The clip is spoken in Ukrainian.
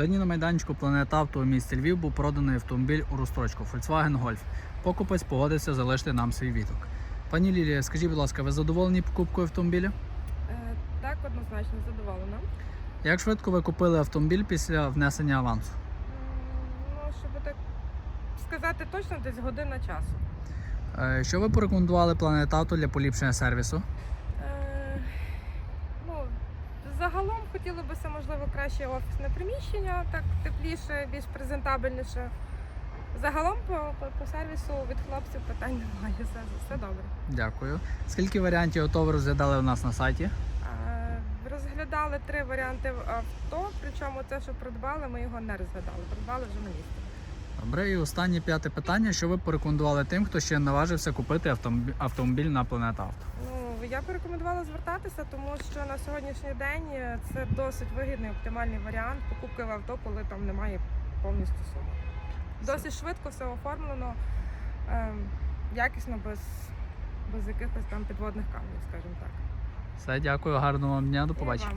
Сьогодні на майданчику Планета Авто у місті Львів був проданий автомобіль у розстрочку Volkswagen Golf. Покупець погодився залишити нам свій відгук. Пані Лілія, скажіть, будь ласка, ви задоволені покупкою автомобіля? Е, Так, однозначно задоволена. Як швидко ви купили автомобіль після внесення авансу? Ну, щоб так сказати точно, десь година часу. Е, Що ви порекомендували Планета Авто для поліпшення сервісу? Загалом хотілося б, можливо, краще офісне приміщення, так тепліше, більш презентабельніше. Загалом по, по, по сервісу від хлопців питань немає. Все, все добре. Дякую. Скільки варіантів авто ви розглядали у нас на сайті? Розглядали три варіанти авто, причому те, що придбали, ми його не розглядали. Придбали вже на місці. Добре, і останнє п'яте питання. Що ви порекомендували тим, хто ще наважився купити автомобіль, автомобіль на Планета Авто? Я б рекомендувала звертатися, тому що на сьогоднішній день е, це досить вигідний оптимальний варіант покупки в авто, коли там немає повністю суми. Досить швидко все оформлено, ем, якісно, без, без якихось там підводних каменів, скажімо так. Все, дякую, гарного вам дня, до побачення.